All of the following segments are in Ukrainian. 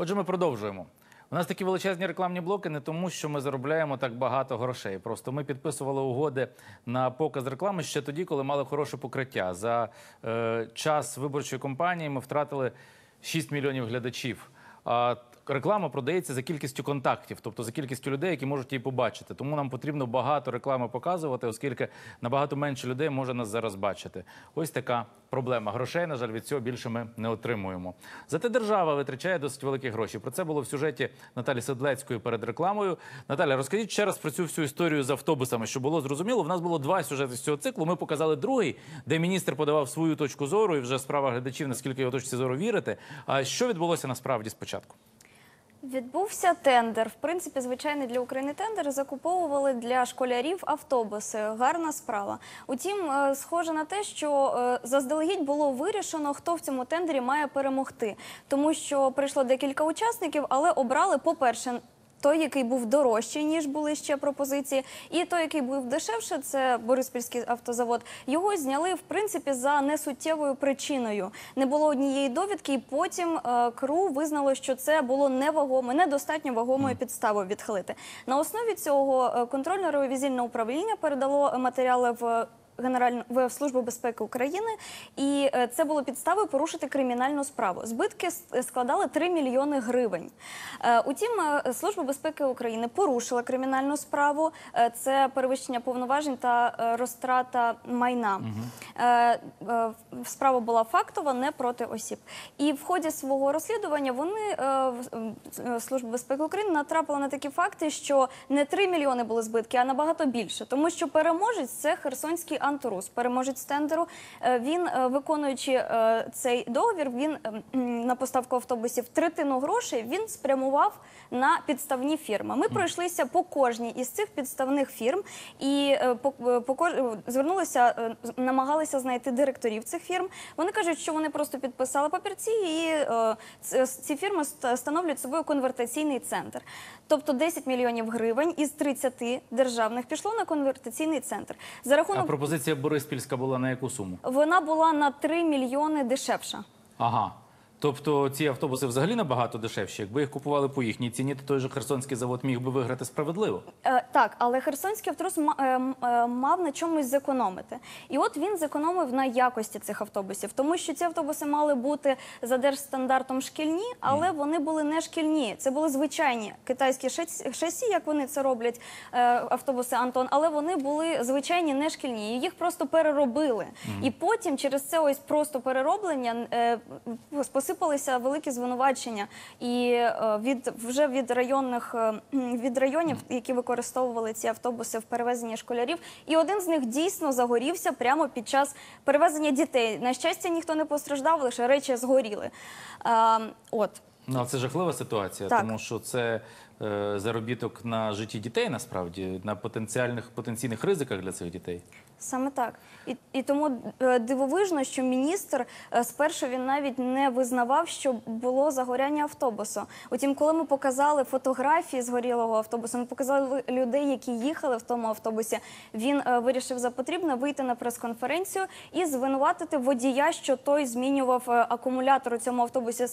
Отже, ми продовжуємо. У нас такі величезні рекламні блоки не тому, що ми заробляємо так багато грошей. Просто ми підписували угоди на показ реклами ще тоді, коли мали хороше покриття. За е, час виборчої кампанії ми втратили 6 мільйонів глядачів. А реклама продається за кількістю контактів, тобто за кількістю людей, які можуть її побачити. Тому нам потрібно багато реклами показувати, оскільки набагато менше людей може нас зараз бачити. Ось така проблема. Грошей, на жаль, від цього більше ми не отримуємо. Зате держава витрачає досить великі гроші. Про це було в сюжеті Наталі Седлецької перед рекламою. Наталя, розкажіть ще раз про цю всю історію з автобусами, щоб було зрозуміло. В нас було два сюжети з цього циклу. Ми показали другий, де міністр подавав свою точку зору, і вже справа глядачів, наскільки його точці зору вірити. А що відбулося насправді спочатку? Відбувся тендер. В принципі, звичайний для України тендер закуповували для школярів автобуси. Гарна справа. Утім, е, схоже на те, що е, заздалегідь було вирішено, хто в цьому тендері має перемогти, тому що прийшло декілька учасників, але обрали, по-перше, той, який був дорожчий, ніж були ще пропозиції, і той, який був дешевше, це Бориспільський автозавод. Його зняли в принципі за несуттєвою причиною. Не було однієї довідки, і потім е, КРУ визнало, що це було невагоме, недостатньо вагомою підставою відхилити. На основі цього е, контрольно-ревізійне управління передало матеріали в. Генеральну в службу безпеки України, і е, це було підставою порушити кримінальну справу. Збитки складали 3 мільйони гривень. Е, Утім, е, служба безпеки України порушила кримінальну справу. Е, Це перевищення повноважень та е, розтрата майна. Е, е, Справа була фактова, не проти осіб. І в ході свого розслідування вони е, е, служба безпеки України натрапила на такі факти, що не 3 мільйони були збитки, а набагато більше, тому що переможець це Херсонський антурус. Переможець тендеру. Е, Він, е, виконуючи е, цей договір, він е, на поставку автобусів третину грошей він спрямував на підставні фірми. Ми пройшлися по кожній із цих підставних фірм і по, по звернулися, намагалися знайти директорів цих фірм. Вони кажуть, що вони просто підписали папірці, і ці фірми становлять собою конвертаційний центр. Тобто 10 мільйонів гривень із 30 державних пішло на конвертаційний центр. За А рахунок пропозиція Бориспільська була на яку суму? вона була на 3 мільйони дешевша. Ага. Тобто ці автобуси взагалі набагато дешевші. Якби їх купували по їхній ціні, то той же Херсонський завод міг би виграти справедливо. Е, так, але Херсонський автобус е, е, мав на чомусь зекономити. І от він зекономив на якості цих автобусів, тому що ці автобуси мали бути за держстандартом шкільні, але вони були не шкільні. Це були звичайні китайські шасі, як вони це роблять, е, автобуси Антон, але вони були звичайні не шкільні. Їх просто переробили. І потім через це ось просто перероблення е, посипалися великі звинувачення. І е, від вже від районних е, від районів, які використовували ці автобуси в перевезенні школярів, і один з них дійсно загорівся прямо під час перевезення дітей. На щастя, ніхто не постраждав, лише речі згоріли. Е, от. Ну, це жахлива ситуація, Так. тому що це е, заробіток на житті дітей, насправді, на потенціальних потенційних ризиках для цих дітей. Саме так. І, і тому е, дивовижно, що міністр е, спершу він навіть не визнавав, що було загоряння автобусу. Утім, коли ми показали фотографії згорілого автобусу, ми показали людей, які їхали в тому автобусі. Він е, вирішив за потрібне вийти на прес-конференцію і звинуватити водія, що той змінював акумулятор у цьому автобусі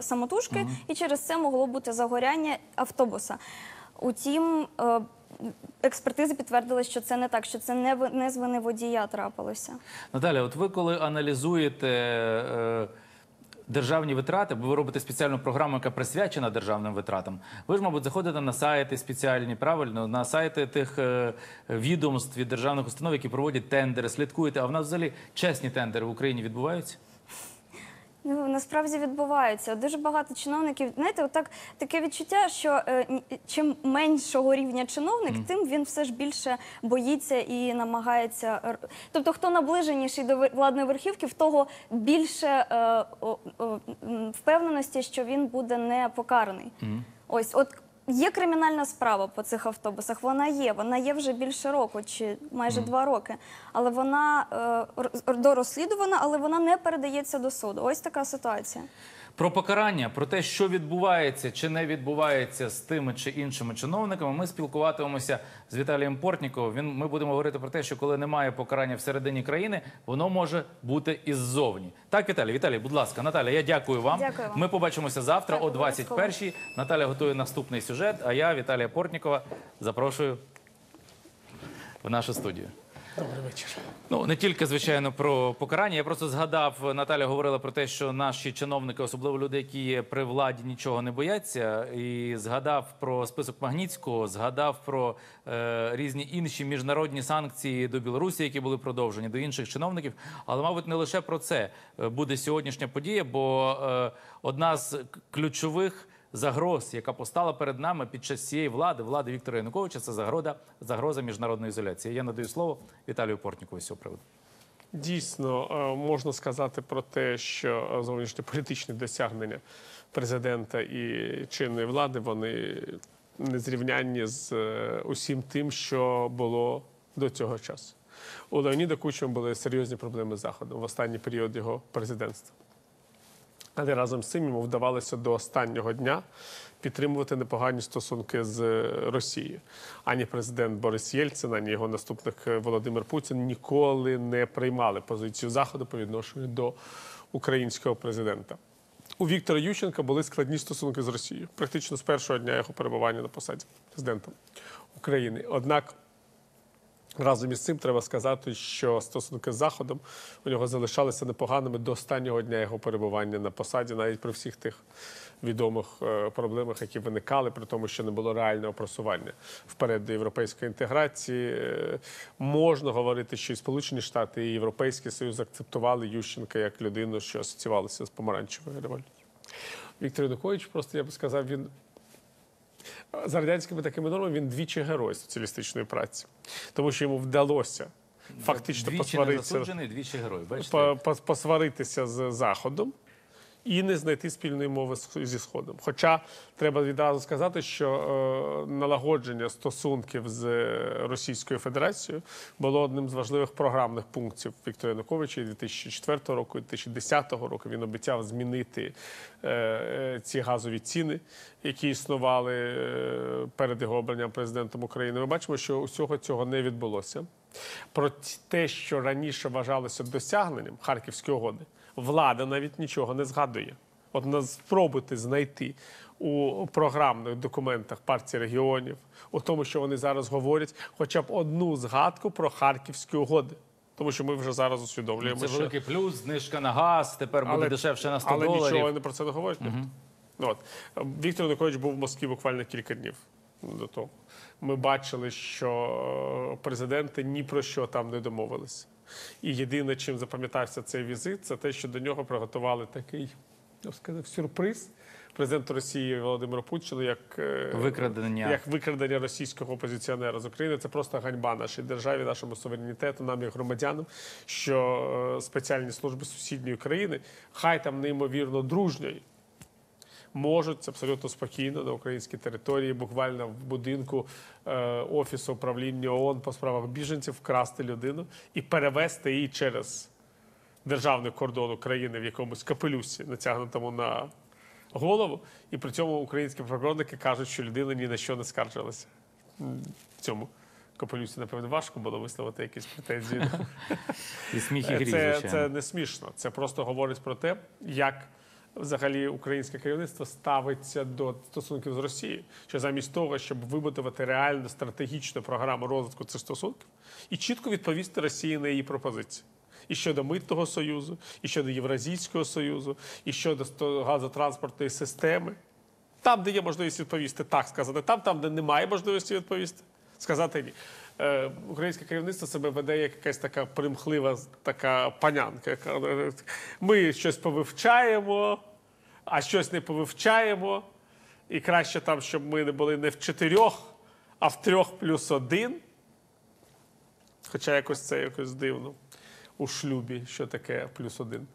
самотужки, і через це могло бути загоряння автобуса. Утім, експертизи підтвердили, що це не так, що це не, не з вини водія трапилося. Наталя, от ви коли аналізуєте е, державні витрати, бо ви робите спеціальну програму, яка присвячена державним витратам, ви ж, мабуть, заходите на сайти спеціальні, правильно, на сайти тих е, відомств від державних установ, які проводять тендери, слідкуєте. А в нас взагалі чесні тендери в Україні відбуваються? Ну насправді відбувається дуже багато чиновників. Знаєте, отак таке відчуття, що е, чим меншого рівня чиновник, тим він все ж більше боїться і намагається. Тобто, хто наближеніший до владної верхівки, в того більше е, о- о, впевненості, що він буде не покараний. Ось, от. Є кримінальна справа по цих автобусах. Вона є. Вона є вже більше року, чи майже два роки. Але вона е, дорозслідувана, але вона не передається до суду. Ось така ситуація. Про покарання, про те, що відбувається чи не відбувається з тими чи іншими чиновниками, ми спілкуватимемося з Віталієм Портніковим. Він ми будемо говорити про те, що коли немає покарання всередині країни, воно може бути і ззовні. Так, Віталій, Віталій, будь ласка, Наталя, я дякую вам. Дякую вам. Ми побачимося завтра Так, о обов'язково. 21-й. Наталя готує наступний сюжет. А я, Віталія Портнікова, запрошую в нашу студію. Добрий вечір. Ну не тільки звичайно про покарання. Я просто згадав, Наталя говорила про те, що наші чиновники, особливо люди, які є при владі, нічого не бояться. І згадав про список Магнітського, згадав про е, різні інші міжнародні санкції до Білорусі, які були продовжені, до інших чиновників. Але, мабуть, не лише про це е, буде сьогоднішня подія, бо е, одна з ключових. Загроз, яка постала перед нами під час цієї влади, влади Віктора Януковича, це загрода, загроза міжнародної ізоляції. Я надаю слово Віталію Портнікову з цього приводу. Дійсно, е, можна сказати про те, що зовнішньополітичні досягнення президента і чинної влади вони незрівнянні з е, усім тим, що було до цього часу. У Леоніда Кучма були серйозні проблеми з заходом в останній період його президентства. Але разом з цим йому вдавалося до останнього дня підтримувати непогані стосунки з Росією. Ані президент Борис Єльцин, ані його наступник е, Володимир Путін ніколи не приймали позицію Заходу по відношенню до українського президента. У Віктора Ющенка були складні стосунки з Росією, практично з першого дня його перебування на посаді президента України. Однак Разом із цим треба сказати, що стосунки з Заходом у нього залишалися непоганими до останнього дня його перебування на посаді, навіть при всіх тих відомих е, проблемах, які виникали, при тому, що не було реального просування вперед до європейської інтеграції. Е, Можна говорити, що і Сполучені Штати і Європейський Союз акцептували Ющенка як людину, що асоціювалася з помаранчевою революцією. Віктор Янукович, просто я б сказав, він за радянськими такими нормами він двічі герой соціалістичної праці, тому що йому вдалося фактично двічі посваритися, двічі герой. Бачите? по- по- посваритися з Заходом і не знайти спільної мови зі Сходом. Хоча треба відразу сказати, що е, налагодження стосунків з Російською Федерацією було одним з важливих програмних пунктів Віктора Януковича і 2004 року, і 2010 року. Він обіцяв змінити е, е, ці газові ціни, які існували е, перед його обранням президентом України. Ми бачимо, що усього цього не відбулося. Про те, що раніше вважалося досягненням Харківської угоди, влада навіть нічого не згадує. От спробуйте знайти у програмних документах партії регіонів, у тому, що вони зараз говорять, хоча б одну згадку про Харківські угоди. Тому що ми вже зараз усвідомлюємо, Це що великий плюс, знижка на газ, тепер буде дешевше на 100 але доларів. нічого вони про це не говорять. Ну, От. Віктор Янукович був в Москві буквально кілька днів до того. Ми бачили, що е, президенти ні про що там не домовилися. І єдине, чим запам'ятався цей візит, це те, що до нього приготували такий, я б сказав, сюрприз президенту Росії Володимиру Путіну, як, е, Викрадення. як викрадення російського опозиціонера з України. Це просто ганьба нашій державі, нашому суверенітету, нам як громадянам, що е, спеціальні служби сусідньої країни, хай там неймовірно дружньої, можуть абсолютно спокійно на українській території, буквально в будинку е, офісу управління ООН по справах біженців, вкрасти людину і перевести її через державний кордон України в якомусь капелюсі, натягнутому на голову. І при цьому українські прикордонники кажуть, що людина ні на що не скаржилася. В цьому капелюсі, напевно, важко було висловити якісь претензії. І сміх і гріх, Це, це не смішно. Це просто говорить про те, як взагалі українське керівництво ставиться до стосунків з Росією. Що замість того, щоб вибудувати реальну стратегічну програму розвитку цих стосунків і чітко відповісти Росії на її пропозиції. І щодо митного союзу, і щодо Євразійського союзу, і щодо газотранспортної системи. Там, де є можливість відповісти, так сказати. Там, там, де немає можливості відповісти, сказати ні. Е, українське керівництво себе веде як якась така примхлива така панянка. яка е, Ми щось повивчаємо, а щось не повивчаємо. І краще там, щоб ми не були не в чотирьох, а в трьох плюс один. Хоча якось це якось дивно у шлюбі, що таке плюс один.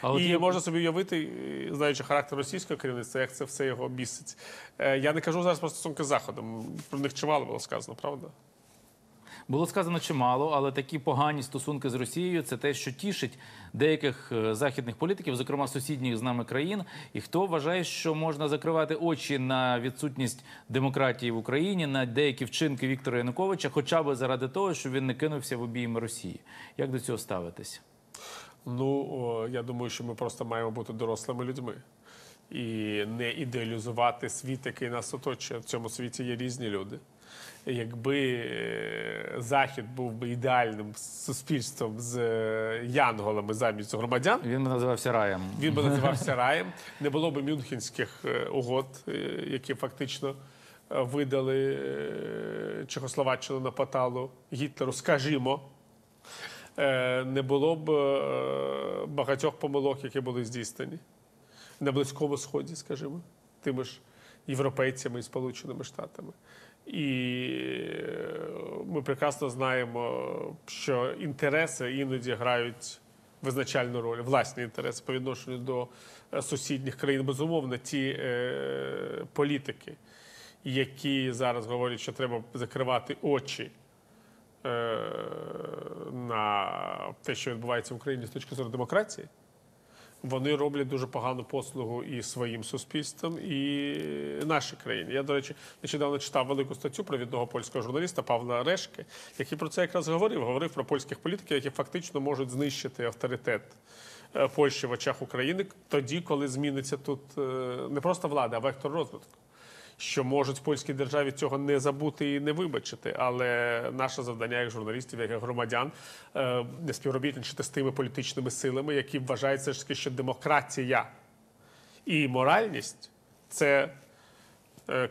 А от і є- можна собі уявити, е, знаючи характер російського керівництва, як це все його бісить. Я не кажу зараз про стосунки з Заходом. Про них чимало було сказано, правда? Було сказано чимало, але такі погані стосунки з Росією це те, що тішить деяких е, західних політиків, зокрема сусідніх з нами країн. І хто вважає, що можна закривати очі на відсутність демократії в Україні, на деякі вчинки Віктора Януковича, хоча б заради того, що він не кинувся в обійми Росії. Як до цього ставитися? Ну, я думаю, що ми просто маємо бути дорослими людьми і не ідеалізувати світ, який нас оточує. В цьому світі є різні люди. Якби е, Захід був би ідеальним суспільством з е, янголами замість громадян, Він би називався раєм. він би називався раєм. Не було б мюнхенських е, угод, які фактично видали Чехословаччину на поталу Гітлеру, скажімо. Не було б багатьох помилок, які були здійснені на Близькому Сході, скажімо, тими ж європейцями і Сполученими Штатами. І е, ми прекрасно знаємо, що інтереси іноді грають визначальну роль, власні інтереси по відношенню до е, сусідніх країн. Безумовно, ті е, політики, які зараз говорять, що треба закривати очі е, на те, що відбувається в Україні з точки зору демократії, вони роблять дуже погану послугу і своїм суспільствам, і нашій країні. Я, до речі, нещодавно читав велику статтю про відного польського журналіста Павла Решки, який про це якраз говорив. Говорив про польських політиків, які фактично можуть знищити авторитет е, Польщі в очах України тоді, коли зміниться тут е, не просто влада, а вектор розвитку. Що можуть в польській державі цього не забути і не вибачити, але наше завдання як журналістів, як громадян, е, не співробітничати з тими політичними силами, які вважають все ж таки, що демократія і моральність це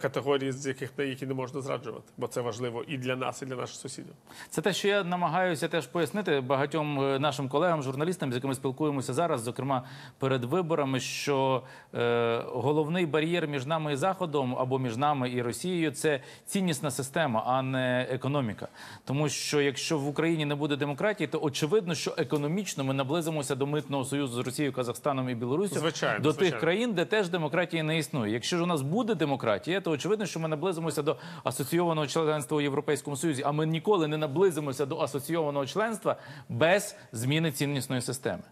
категорії, з яких які не можна зраджувати, бо це важливо і для нас, і для наших сусідів. Це те, що я намагаюся теж пояснити багатьом е, нашим колегам, журналістам, з якими спілкуємося зараз, зокрема перед виборами, що е, головний бар'єр між нами і Заходом або між нами і Росією це ціннісна система, а не економіка. Тому що якщо в Україні не буде демократії, то очевидно, що економічно ми наблизимося до митного союзу з Росією, Казахстаном і Білоруссю Звичайно, до звичайно. тих країн, де теж демократії не існує. Якщо ж у нас буде демократія, то очевидно, що ми наблизимося до асоційованого членства у Європейському Союзі, а ми ніколи не наблизимося до асоційованого членства без зміни ціннісної системи.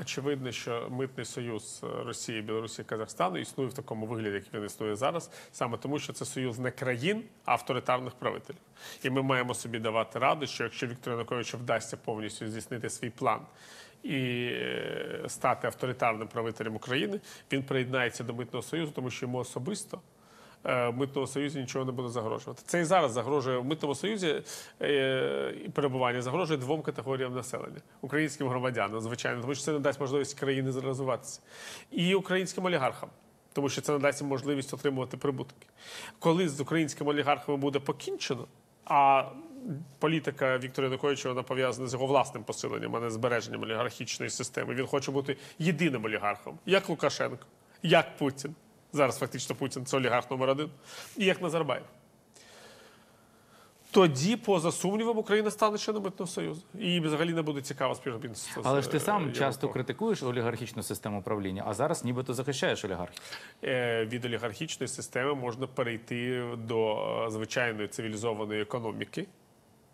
Очевидно, що митний союз Росії, Білорусі, Казахстану існує в такому вигляді, як він існує зараз, саме тому, що це союз не країн, а авторитарних правителів. І ми маємо собі давати раду, що якщо Віктору Януковичу вдасться повністю здійснити свій план і е, стати авторитарним правителем України, він приєднається до митного союзу, тому що йому особисто. Е, Митного союзу нічого не буде загрожувати. Це і зараз загрожує в митному союзі е, перебування загрожує двом категоріям населення: українським громадянам, звичайно, тому що це не дасть можливість країни розвиватися, і українським олігархам. Тому що це надасть їм можливість отримувати прибутки. Коли з українськими олігархами буде покінчено, а політика Віктора Януковича вона пов'язана з його власним посиленням, а не збереженням олігархічної системи. Він хоче бути єдиним олігархом, як Лукашенко, як Путін. Зараз фактично Путін це олігарх номер один, і як Назарбаєв. Тоді, поза сумнівом, Україна стане членом митного союзу. І їй взагалі не буде цікаво співробітництво. Але ж ти е, сам Європою. часто критикуєш олігархічну систему правління, а зараз нібито захищаєш олігархів. Е, від олігархічної системи можна перейти до е, звичайної цивілізованої економіки.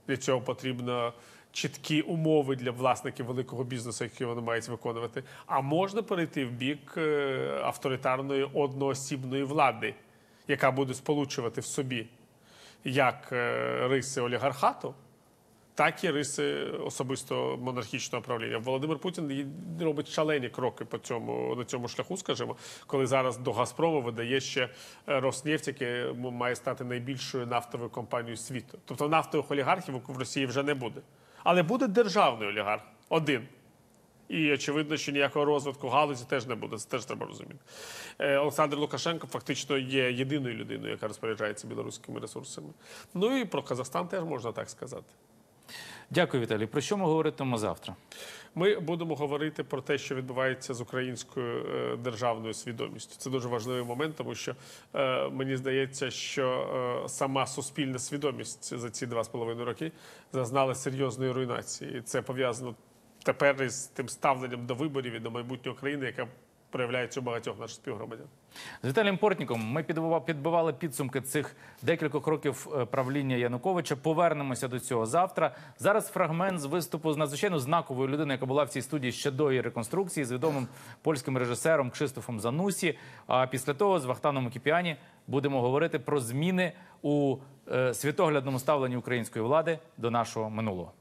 Для цього потрібно чіткі умови для власників великого бізнесу, які вони мають виконувати. А можна перейти в бік е, авторитарної одноосібної влади, яка буде сполучувати в собі як е, риси олігархату, так і риси особисто монархічного правління. Володимир Путін робить шалені кроки по цьому на цьому шляху, скажімо, коли зараз до Газпрому видає ще е, Роснефть, яке має стати найбільшою нафтовою компанією світу. Тобто нафтових олігархів в Росії вже не буде. Але буде державний олігарх один. І очевидно, що ніякого розвитку галузі теж не буде. Це теж треба розуміти. Е, Олександр Лукашенко фактично є єдиною людиною, яка розпоряджається білоруськими ресурсами. Ну і про Казахстан теж можна так сказати. Дякую, Віталій. Про що ми говоритимемо завтра? Ми будемо говорити про те, що відбувається з українською е, державною свідомістю. Це дуже важливий момент, тому що е, мені здається, що е, сама суспільна свідомість за ці два з половиною роки зазнала серйозної руйнації. І це пов'язано тепер із тим ставленням до виборів і до майбутнього країни, яка проявляється у багатьох наших співгромадян. З Віталієм Портніком ми підбива- підбивали підсумки цих декількох років е, правління Януковича. Повернемося до цього завтра. Зараз фрагмент з виступу з надзвичайно знакової людини, яка була в цій студії ще до її реконструкції, з відомим польським режисером Кшистофом Занусі. А після того з Вахтаном Кіпіані будемо говорити про зміни у е, світоглядному ставленні української влади до нашого минулого.